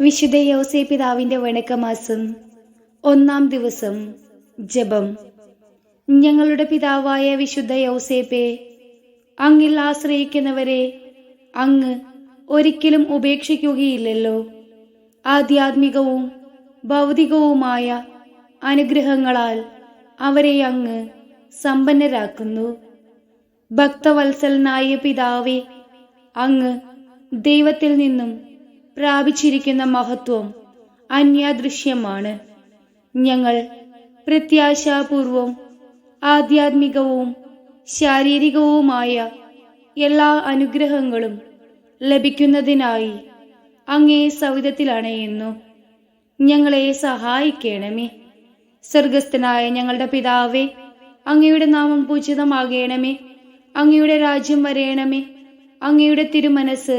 വിശുദ്ധ യോസേ പിതാവിന്റെ വണക്കമാസം ഒന്നാം ദിവസം ജപം. ഞങ്ങളുടെ പിതാവായ വിശുദ്ധ യൗസേപ്പെ അങ്ങിൽ ആശ്രയിക്കുന്നവരെ അങ്ങ് ഒരിക്കലും ഉപേക്ഷിക്കുകയില്ലല്ലോ. ആധ്യാത്മികവും ഭൗതികവുമായ അനുഗ്രഹങ്ങളാൽ അവരെ അങ്ങ് സമ്പന്നരാക്കുന്നു. ഭക്തവത്സലനായ പിതാവെ അങ്ങ് ദൈവത്തിൽ നിന്നും പ്രാപിച്ചിരിക്കുന്ന മഹത്വം അന്യാദൃശ്യമാണ്. ഞങ്ങൾ പ്രത്യാശാപൂർവം ആധ്യാത്മികവും ശാരീരികവുമായ എല്ലാ അനുഗ്രഹങ്ങളും ലഭിക്കുന്നതിനായി അങ്ങേ സൗദത്തിൽ അണയുന്നു. ഞങ്ങളെ സഹായിക്കണമേ. സ്വർഗസ്ഥനായ ഞങ്ങളുടെ പിതാവേ അങ്ങയുടെ നാമം പൂജിതമാകണമേ. അങ്ങയുടെ രാജ്യം വരയണമേ അങ്ങയുടെ തിരുമനസ്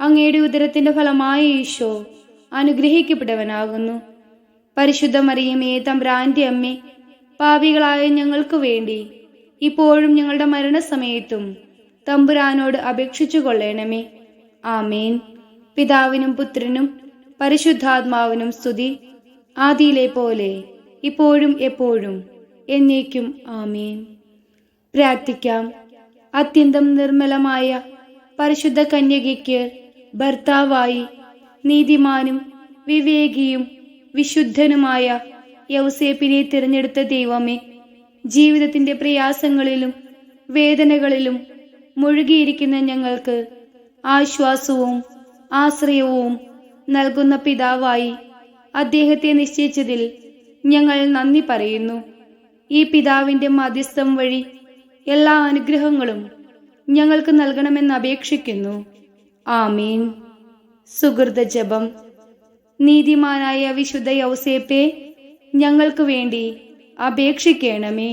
അങ്ങയുടെ ഉദരത്തിന്റെ ഫലമായ ഈശോ അനുഗ്രഹിക്കപ്പെട്ടവനാകുന്നു. പരിശുദ്ധ മറിയമേ തമ്പ്രാന്റെ അമ്മേ പാപികളായ ഞങ്ങൾക്ക് വേണ്ടി ഇപ്പോഴും ഞങ്ങളുടെ മരണസമയത്തും തമ്പുരാനോട് അപേക്ഷിച്ചു കൊള്ളേണമേ. ആമേൻ. പിതാവിനും പുത്രനും പരിശുദ്ധാത്മാവിനും സ്തുതി. ആദിയിലെ പോലെ ഇപ്പോഴും എപ്പോഴും എന്നേക്കും ആമേൻ. പ്രാർത്ഥിക്കാം. അത്യന്തം നിർമ്മലമായ പരിശുദ്ധ കന്യകയ്ക്ക് ഭർത്താവായി നീതിമാനും വിവേകിയും വിശുദ്ധനുമായ യൗസേപ്പിനെ തിരഞ്ഞെടുത്ത ദൈവമേ ജീവിതത്തിന്റെ പ്രയാസങ്ങളിലും വേദനകളിലും മുഴുകിയിരിക്കുന്ന ഞങ്ങൾക്ക് ആശ്വാസവും ആശ്രയവും നൽകുന്ന പിതാവായി അദ്ദേഹത്തെ നിശ്ചയിച്ചതിൽ ഞങ്ങൾ നന്ദി പറയുന്നു. ഈ പിതാവിന്റെ മധ്യസ്ഥം വഴി എല്ലാ അനുഗ്രഹങ്ങളും ഞങ്ങൾക്ക് നൽകണമെന്ന് അപേക്ഷിക്കുന്നു. ആമീൻ. സുഹൃത ജപം നീതിമാനായ വിശുദ്ധ യൗസേപ്പെ ഞങ്ങൾക്ക് വേണ്ടി അപേക്ഷിക്കണമേ.